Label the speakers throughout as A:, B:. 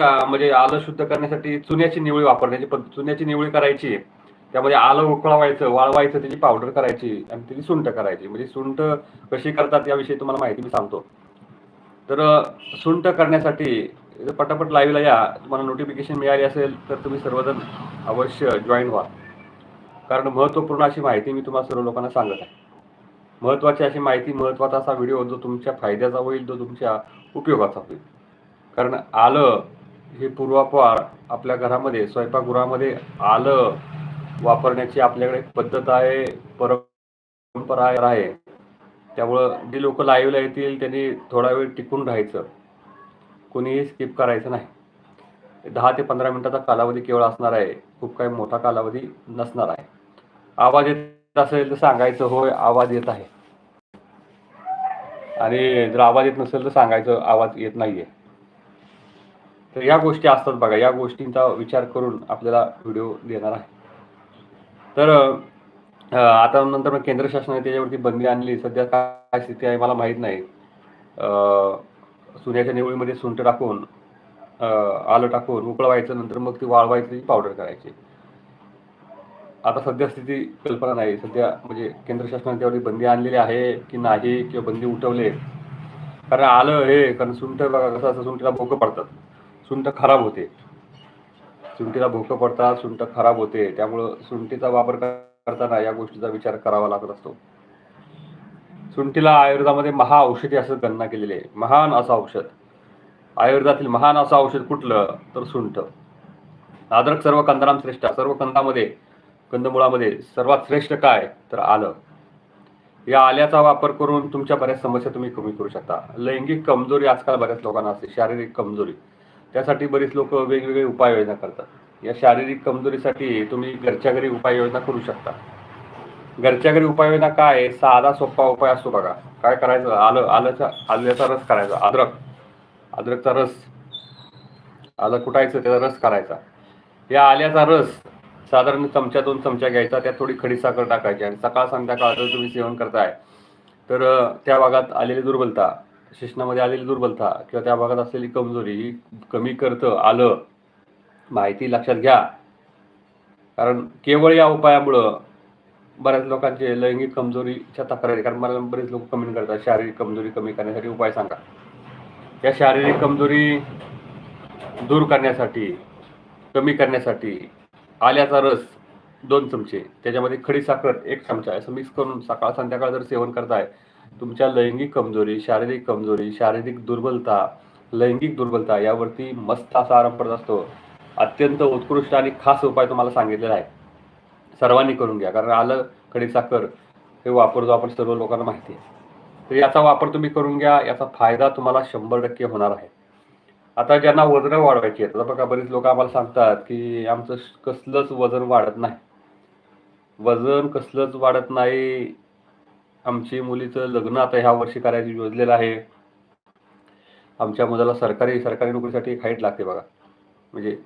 A: म्हणजे आलं शुद्ध करण्यासाठी चुन्याची निवळी वापरण्याची पद्धत चुन्याची निवळी करायची त्यामध्ये आलं उकळवायचं वाळवायचं त्याची पावडर करायची आणि त्याची सुंठ करायची. म्हणजे सुंठ कशी करतात याविषयी तुम्हाला माहिती मी सांगतो. तर सुंठ करण्यासाठी पटापट लाईव्हला या. तुम्हाला नोटिफिकेशन मिळाली असेल तर तुम्ही सर्वजण अवश्य जॉईन व्हा. कारण महत्त्वपूर्ण अशी माहिती मी तुम्हाला सर्व लोकांना सांगत आहे. महत्त्वाची अशी माहिती महत्त्वाचा असा व्हिडिओ जो तुमच्या फायद्याचा होईल जो तुमच्या उपयोगाचा होईल. कारण आलं हे पूर्वापार आपल्या घरामध्ये स्वयंपाकगृहामध्ये आलं वापरण्याची आपल्याकडे पद्धत आहे परंपरा आहे. त्यामुळं जे लोक लाईव्हला येतील त्यांनी थोडा वेळ टिकून राहायचं. कोणीही स्किप करायचं नाही. दहा ते पंधरा मिनिटाचा कालावधी केवळ असणार आहे. खूप काही मोठा कालावधी नसणार आहे. आवाज येत असेल तर सांगायचं होय आवाज येत आहे. आणि जर आवाज येत नसेल तर सांगायचं आवाज येत नाहीये. तर या गोष्टी असतात बघा. या गोष्टींचा विचार करून आपल्याला व्हिडिओ देणार आहे. तर आता नंतर मग केंद्र शासनाने त्याच्यावरती बंदी आणली. सध्या काय स्थिती आहे मला माहीत नाही. सुन्याच्या निवळीमध्ये सुंठ टाकून आलं टाकून उकळवायचं नंतर मग ती वाळवायची पावडर करायची. आता सध्या स्थिती कल्पना नाही. सध्या म्हणजे केंद्र शासनाने त्यावरती बंदी आणलेली आहे की नाही किंवा बंदी उठवले कारण आलं हे कारण सुंट बघा कसं असं सुंटीला भोकं पडतात. सुंठ खराब होते. सुंठीला भोकं पडतात सुंठ खराब होते. त्यामुळं सुंठीचा वापर करताना या गोष्टीचा विचार करावा लागत असतो. सुंठीला आयुर्वेदामध्ये महाऔषधी असं गणना केलेली आहे. महान असं औषध. आयुर्वेदातील महान असं औषध कुठलं? तर सुंठ. अद्रक सर्व कंदराम श्रेष्ठ. सर्व कंदामध्ये कंदमुळामध्ये सर्वात श्रेष्ठ काय? तर आलं. या आल्याचा वापर करून तुमच्या बऱ्याच समस्या तुम्ही कमी करू शकता. लैंगिक कमजोरी आजकाल बऱ्याच लोकांना असते. शारीरिक कमजोरी. त्यासाठी बरीच लोक वेगवेगळे उपाययोजना करतात. या शारीरिक कमजोरीसाठी तुम्ही घरच्या घरी उपाययोजना करू शकता. घरच्या घरी उपाययोजना काय साधा सोपा उपाय असतो बघा. काय करायचं? आलं आल्याचा आल्याचा रस करायचा. अद्रक. अद्रकचा रस. आलं कुटायचं त्याचा रस करायचा. या आल्याचा रस साधारण चमचा दोन चमचा घ्यायचा. त्यात थोडी खडी साखर टाकायची. आणि सकाळ संध्याकाळ जर तुम्ही सेवन करताय तर त्या भागात आलेली दुर्बलता शिक्षणामध्ये आलेली दुर्बलता किंवा त्या भागात असलेली कमजोरी ही कमी करतं आलं माहिती लक्षात घ्या. कारण केवळ या उपायामुळं बऱ्याच लोकांचे लैंगिक कमजोरीच्या तक्रारी कारण मला बरेच लोक कमी करतात शारीरिक कमजोरी कमी करण्यासाठी उपाय सांगा. या शारीरिक कमजोरी दूर करण्यासाठी कमी करण्यासाठी आल्याचा रस दोन चमचे त्याच्यामध्ये खडी साखर एक चमचा असं मिक्स करून सकाळ संध्याकाळ जर सेवन करताय तुमच्या लैंगिक कमजोरी शारीरिक कमजोरी शारीरिक दुर्बलता लैंगिक दुर्बलता यावरती मस्त असा आराम पडत असतो. अत्यंत उत्कृष्ट आणि खास उपाय तुम्हाला सांगितलेला आहे. सर्वांनी करून घ्या कारण आलं कडी साखर हे वापरतो आपण सर्व लोकांना माहिती आहे. तर याचा वापर तुम्ही करून घ्या याचा फायदा तुम्हाला शंभर टक्के होणार आहे. आता ज्यांना वजन वाढवायची आहेत आता बघा बरीच लोक आम्हाला सांगतात की आमचं कसलंच वजन वाढत नाही. वजन कसलंच वाढत नाही आमची मुलीचं लग्न आता ह्या वर्षी करायचं योजलेलं आहे. आमच्या मुलाला सरकारी सरकारी नोकरीसाठी एक हाईट लागते बघा. म्हणजे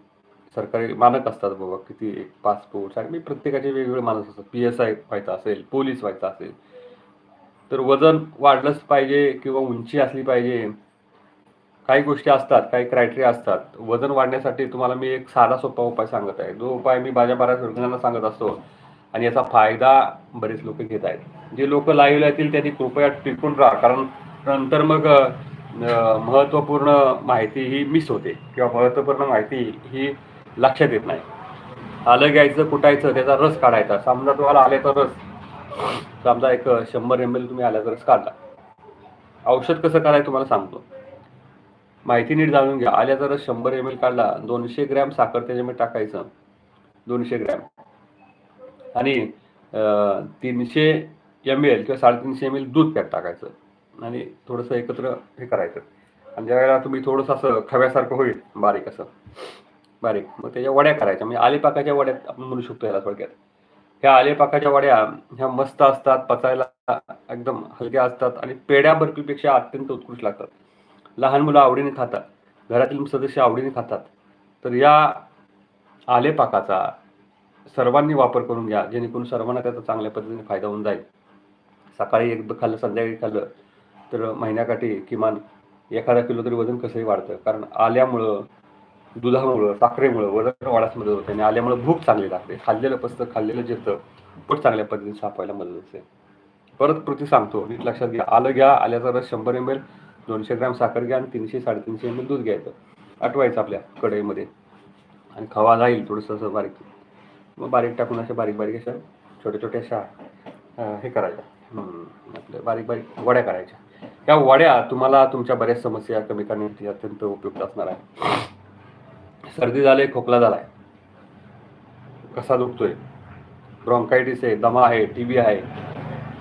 A: सरकारी मानक असतात बाबा किती एक पासपोर्ट मी प्रत्येकाचे वेगवेगळे मानक असतात. पी एस आय व्हायचं असेल पोलीस व्हायचं असेल. तर वजन वाढलंच पाहिजे किंवा उंची असली पाहिजे. काही गोष्टी असतात काही क्रायटेरिया असतात. वजन वाढण्यासाठी तुम्हाला मी एक साधा सोपा उपाय सांगत आहे. जो उपाय मी माझ्या बऱ्याच रुग्णांना सांगत असतो. आणि याचा फायदा बरेच लोक घेत आहेत. जे लोक लाईव्ह येतील त्यांनी कृपया टिकून राहा. कारण नंतर मग महत्त्वपूर्ण माहिती ही मिस होते. किंवा महत्त्वपूर्ण माहिती ही लक्षात येत नाही. आलं घ्यायचं कुटायचं त्याचा रस काढायचा. समजा तुम्हाला आल्याचा रस. समजा एक शंभर एम एल तुम्ही आल्याचा रस काढला. औषध कसं करायचं तुम्हाला सांगतो. माहिती नीट जाणून घ्या. आल्याचा रस शंभर एम एल काढला दोनशे ग्रॅम साखर त्याच्यामध्ये टाकायचं. दोनशे ग्रॅम. आणि तीनशे एम एल किंवा साडेतीनशे एम एल दूध त्यात टाकायचं. आणि थोडंसं एकत्र हे करायचं. आणि ज्या वेळेला तुम्ही थोडंसं असं खव्यासारखं होईल बारीक असं. बारीक. मग त्याच्या वड्या करायच्या. म्हणजे आलेपाकाच्या वड्यात आपण म्हणू शकतो याला थोडक्यात. ह्या आलेपाकाच्या वड्या ह्या मस्त असतात पचायला एकदम हलक्या असतात आणि पेढ्या बर्फीपेक्षा अत्यंत उत्कृष्ट लागतात. लहान मुलं आवडीने खातात. घरातील सदस्य आवडीने खातात. तर या आलेपाकाचा सर्वांनी वापर करून घ्या. जेणेकरून सर्वांना त्याचा चांगल्या पद्धतीने फायदा होऊन जाईल. सकाळी एकदा खाल्लं संध्याकाळी खाल्लं तर महिन्याकाठी किमान एखादा किलो तरी वजन कसंही वाढतं. कारण आल्यामुळं दुधामुळं साखरेमुळं वजन वाढास मदत होते आणि आल्यामुळं भूक चांगली लागते. खाल्लेलं पसतं खाल्लेलं जेतं पोट चांगल्या पद्धतीने सापवायला मदत होते. परत कृती सांगतो नीट लक्षात घ्या. आलं घ्या आल्याचा रस शंभर एम एल दोनशे ग्रॅम साखर घ्या आणि तीनशे साडेतीनशे एम एल दूध घ्यायचं. आटवायचं आपल्या कढईमध्ये. आणि खवा जाईल थोडंसं असं बारीक. मग बारीक टाकून अशा बारीक बारीक अशा छोट्या छोट्या अशा हे करायच्या. आपल्या बारीक बारीक वड्या करायच्या. या वड्या तुम्हाला तुमच्या बऱ्याच समस्या कमी करण्यासाठी अत्यंत उपयुक्त असणार आहे सर्दी झाली खोकला झालाय. कसा दुखतोय? ब्रॉन्कायटिस आहे दमा आहे टी बी आहे.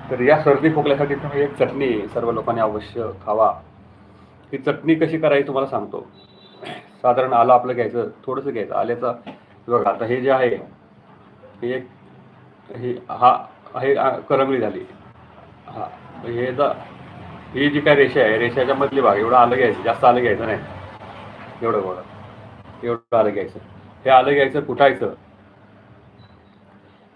A: तर या सर्दी खोकल्यासाठी तुम्ही एक चटणी सर्व लोकांनी अवश्य खावा. ही चटणी कशी करायची तुम्हाला सांगतो. साधारण आलं आपलं घ्यायचं थोडंसं घ्यायचं. आल्याचा बघा आता हे जे आहे हे एक हे हा हे करंगळी झाली. हा हे दा ही जी काय रेषा आहे रेषाच्या मधली भाग एवढं आलं घ्यायचं जास्त आलं घ्यायचं नाही. एवढं बघा. एवढं आलं घ्यायचं. हे आलं घ्यायचं कुठायचं?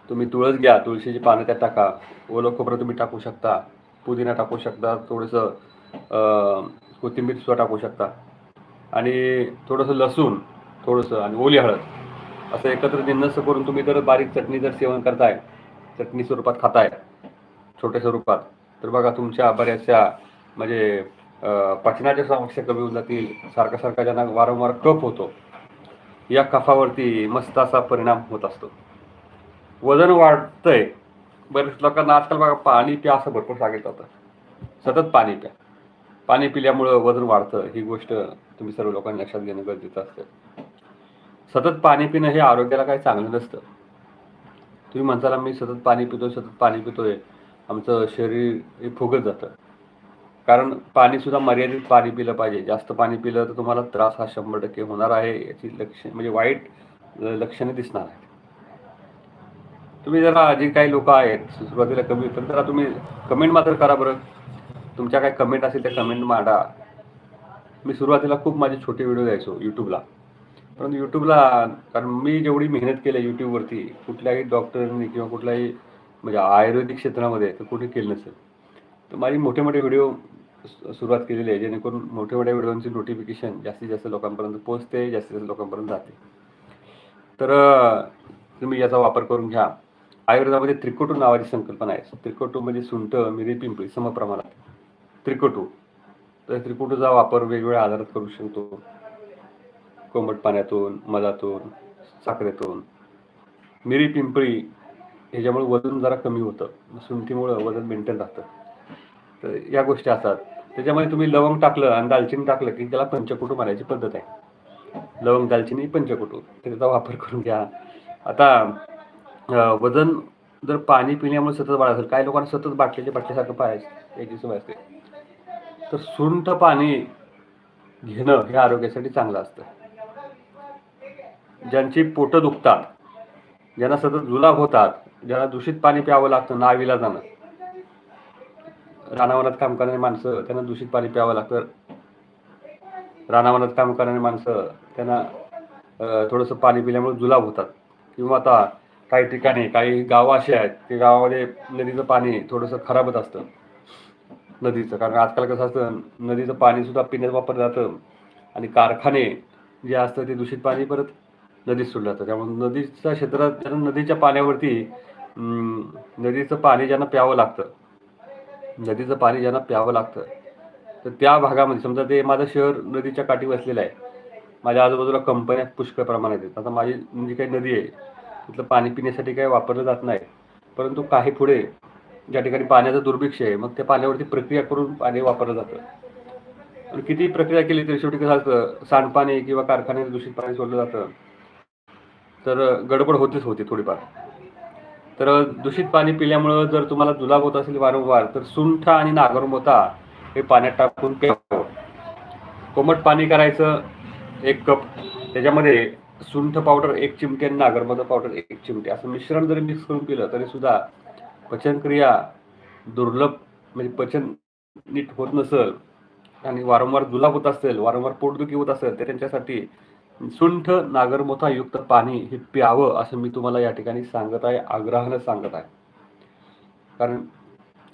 A: तुम्ही तुळस घ्या तुळशीची पानं त्यात टाका. ओलं खोबरं तुम्ही टाकू शकता. पुदिना टाकू शकता थोडंसं कोथिंबीर सुद्धा टाकू शकता. आणि थोडंसं लसूण थोडंसं आणि ओली हळद. असं एकत्र जिन्नस करून तुम्ही जर बारीक चटणी जर सेवन करताय चटणी स्वरूपात खाताय. छोट्या स्वरूपात तर बघा तुमच्या बऱ्याचशा म्हणजे पचनाच्या समस्या कमी होऊन जातील. सारखा सारखा ज्यांना वारंवार कफ होतो या कफावरती मस्त असा परिणाम होत असतो. वजन वाढतंय. बरेच लोकांना आजकाल बघा पाणी प्या असं भरपूर सांगितलं होतं. सतत पाणी प्या. पाणी पिल्यामुळं वजन वाढतं. ही गोष्ट तुम्ही सर्व लोकांनी लक्षात घेणं गरजेचं असतं. सतत पाणी पिणं हे आरोग्याला काही चांगलं नसतं. तुम्ही म्हणताला मी सतत पाणी पितोय सतत पाणी पितोय. आमचं शरीर हे फुगत जातं. कारण पाणीसुद्धा मर्यादित पाणी पिलं पाहिजे. जास्त पाणी पिलं तर तुम्हाला त्रास हा शंभर टक्के होणार आहे याची लक्ष म्हणजे वाईट लक्षणे दिसणार आहेत. तुम्ही जरा जे काही लोक आहेत सुरुवातीला कमी पण जरा तुम्ही कमेंट मात्र करा बरं. तुमच्या काही कमेंट असेल त्या कमेंट मांडा. मी सुरुवातीला खूप माझे छोटे व्हिडिओ द्यायचो यूट्यूबला परंतु यूट्यूबला कारण मी जेवढी मेहनत केली यूट्यूबवरती कुठल्याही डॉक्टरनी किंवा कुठल्याही म्हणजे आयुर्वेदिक क्षेत्रामध्ये तर कुठे केलं नसेल. तर माझी मोठे मोठे व्हिडिओ सुरुवात केलेली आहे जेणेकरून मोठ्या मोठ्या व्हिडिओची नोटिफिकेशन जास्तीत जास्त लोकांपर्यंत पोहोचते जास्तीत जास्त लोकांपर्यंत जाते. तर तुम्ही याचा वापर करून घ्या. आयुर्वेदामध्ये त्रिकोटू नावाची संकल्पना आहे. त्रिकोटू म्हणजे सुंठ मिरी पिंपळी समप्रमाणात त्रिकोटू. तर त्रिकोटूचा वापर वेगवेगळ्या आजारात करू शकतो. कोमट पाण्यातून मधातून साखरेतून. मिरी पिंपळी याच्यामुळे वजन जरा कमी होतं. सुंठीमुळं वजन मेंटेन राहतं. तर या गोष्टी असतात. त्याच्यामध्ये तुम्ही लवंग टाकलं आणि दालचिनी टाकलं की त्याला पंचकुटू मारायची पद्धत आहे. लवंग दालचिनी पंचकुटू. त्याचा वापर करून घ्या. आता वजन जर पाणी पिण्यामुळे सतत वाढत असेल काही लोकांना सतत बाटलेचे बाटलीसारखं पाहायचं याची सवय असते तर सुंठ पाणी घेणं हे आरोग्यासाठी चांगलं असतं. ज्यांची पोटं दुखतात ज्यांना सतत जुलाब होतात ज्यांना दूषित पाणी प्यावं लागतं नावीला जाणं. रानावनात काम करणारी माणसं त्यांना दूषित पाणी प्यावं लागतं. रानावनात काम करणारी माणसं त्यांना थोडंसं पाणी पिल्यामुळे जुलाब होतात. किंवा आता काही ठिकाणी काही गावं अशी आहेत की गावामध्ये नदीचं पाणी थोडंसं खराबच असतं. नदीचं कारण आजकाल कसं असतं नदीचं पाणी सुद्धा पिण्यात वापरलं जातं. आणि कारखाने जे असतं ते दूषित पाणी परत नदीत सोडलं जातं. त्यामुळे नदीच्या क्षेत्रात नदीच्या पाण्यावरती नदीचं पाणी ज्यांना प्यावं लागतं नदीचं पाणी ज्यांना प्यावं लागतं तर त्या भागामध्ये समजा ते माझं शहर नदीच्या काठी वसलेलं आहे माझ्या आजूबाजूला कंपन्या पुष्कळ प्रमाणात आहेत. आता माझी जी काही नदी आहे तिथलं पाणी पिण्यासाठी काही वापरलं जात नाही परंतु काही पुढे ज्या ठिकाणी पाण्याचं दुर्भिक्ष आहे मग त्या पाण्यावरती प्रक्रिया करून पाणी वापरलं जातं. आणि किती प्रक्रिया केली तरी शेवटी कसं असतं सांडपाणी किंवा कारखान्यात दूषित पाणी सोडलं जातं. तर गडबड होतीच होती थोडीफार. तर दूषित पाणी पिल्यामुळं जर तुम्हाला जुलाब होत असेल वारंवार तर सुंठ आणि नागरमोथा हे पाण्यात टाकून प्यावं. कोमट पाणी करायचं एक कप त्याच्यामध्ये सुंठ पावडर एक चिमटी आणि नागरमोथा पावडर एक चिमटी. असं मिश्रण जरी मिक्स करून पिलं तरी सुद्धा पचनक्रिया दुर्लभ म्हणजे पचन नीट होत नसेल आणि वारंवार जुलाब होत असेल वारंवार पोटदुखी होत असेल तर त्यांच्यासाठी सुंठ नागरमोथा युक्त पाणी हे प्यावं असं मी तुम्हाला या ठिकाणी सांगत आहे आग्रहानं सांगत आहे. कारण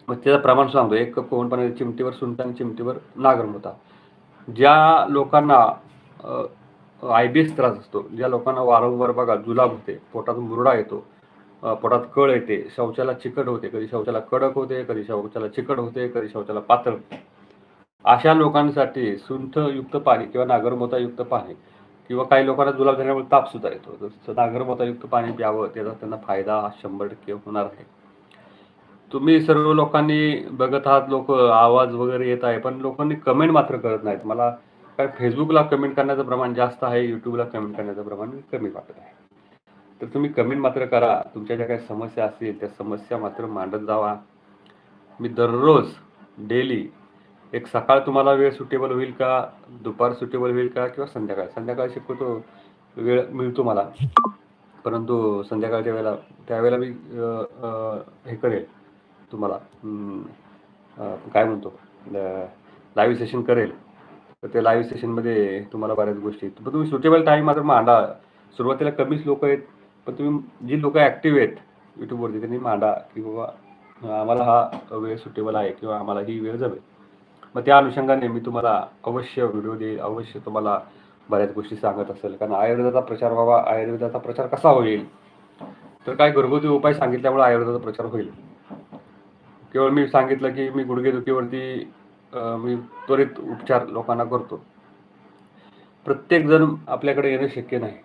A: त्याचं प्रमाण सांगतो एक कप कोमट पाणी चिमटीवर सुंठ आणि चिमटीवर नागरमोथा. ज्या लोकांना आय बी एस त्रास असतो ज्या लोकांना वारंवार बघा जुलाब होते पोटात मुरडा येतो पोटात कळ येते शौचाला चिकट होते कधी शौचाला कडक होते कधी शौचाला चिकट होते कधी शौचाला पातळ अशा लोकांसाठी सुंठयुक्त पाणी किंवा नागरमोतायुक्त पाणी किंवा काही लोकांना जुलाब झाल्यामुळे ताप सुद्धा येतो. तर नागरमोतायुक्त पाणी प्यावं त्याचा त्यांना फायदा शंभर टक्के होणार आहे तुम्ही सर्व लोकांनी बघत आहात लोक आवाज वगैरे येत आहे पण लोकांनी कमेंट मात्र करत नाहीत. मला काय फेसबुकला कमेंट करण्याचं प्रमाण जास्त आहे यूट्यूबला कमेंट करण्याचं प्रमाण कमी वाटत आहे. तर तुम्ही कमेंट मात्र करा. तुमच्या ज्या काही समस्या असतील त्या समस्या मात्र मांडत जावा. मी दररोज डेली एक सकाळ तुम्हाला वेळ सुटेबल होईल का? दुपार सुटेबल होईल का? किंवा संध्याकाळ? संध्याकाळ शक्यतो वेळ मिळतो मला. परंतु संध्याकाळच्या वेळेला त्यावेळेला मी हे करेल तुम्हाला काय म्हणतो? लाईव्ह सेशन करेल. तर ते लाईव्ह सेशनमध्ये तुम्हाला बऱ्याच गोष्टी पण तुम्ही सुटेबल टाईम मात्र मांडा. सुरुवातीला कमीच लोक आहेत पण तुम्ही जी लोक ॲक्टिव्ह आहेत यूट्यूबवरती त्यांनी मांडा की बाबा आम्हाला हा वेळ सुटेबल आहे किंवा आम्हाला ही वेळ जमेल. मग त्या अनुषंगाने मी तुम्हाला अवश्य व्हिडिओ देईल अवश्य तुम्हाला बऱ्याच गोष्टी सांगत असेल. कारण आयुर्वेदाचा प्रचार व्हावा आयुर्वेदाचा प्रचार कसा होईल? तर काय घरगुती उपाय सांगितल्यामुळे आयुर्वेदाचा प्रचार होईल. केवळ मी सांगितलं की मी गुडघेदुखीवरती मी त्वरित उपचार लोकांना करतो. प्रत्येक जण आपल्याकडे येणं शक्य नाही.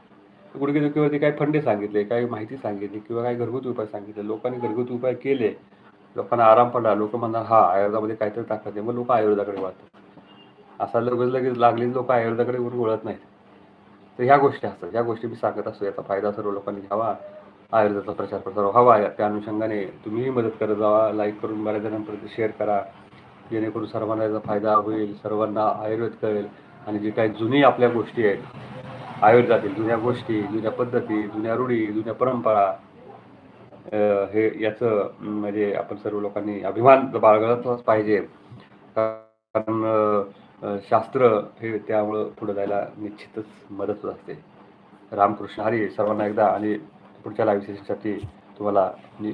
A: गुडघेदुखीवरती काही फंडे सांगितले काही माहिती सांगितली किंवा काही घरगुती उपाय सांगितले. लोकांनी घरगुती उपाय केले. लोकांना आराम पडला लोक म्हणणार हा आयुर्वेदामध्ये काहीतरी टाकत आहे मग लोक आयुर्वेदाकडे वळतात असा लगेच लगेच लागलेली लोक आयुर्वेदाकडे वळत नाहीत. तर ह्या गोष्टी असतात. ह्या गोष्टी मी सांगत असतो. याचा फायदा सर्व लोकांनी घ्यावा. आयुर्वेदाचा प्रचार प्रसार व्हावा या- त्या अनुषंगाने तुम्हीही मदत करत जावा. लाईक करून बऱ्याच जणांपर्यंत शेअर करा. जेणेकरून सर्वांना याचा फायदा होईल. सर्वांना आयुर्वेद कळेल. आणि जी काही जुनी आपल्या गोष्टी आहेत आयुर्वेदातील जुन्या गोष्टी जुन्या पद्धती जुन्या रूढी जुन्या परंपरा हे याचं म्हणजे आपण सर्व लोकांनी अभिमान बाळगलाच पाहिजे. कारण शास्त्र हे त्यामुळं पुढे जायला निश्चितच मदत होत असते. रामकृष्ण हरी सर्वांना एकदा आणि पुढच्या लाईव्ह सेशनसाठी तुम्हाला मी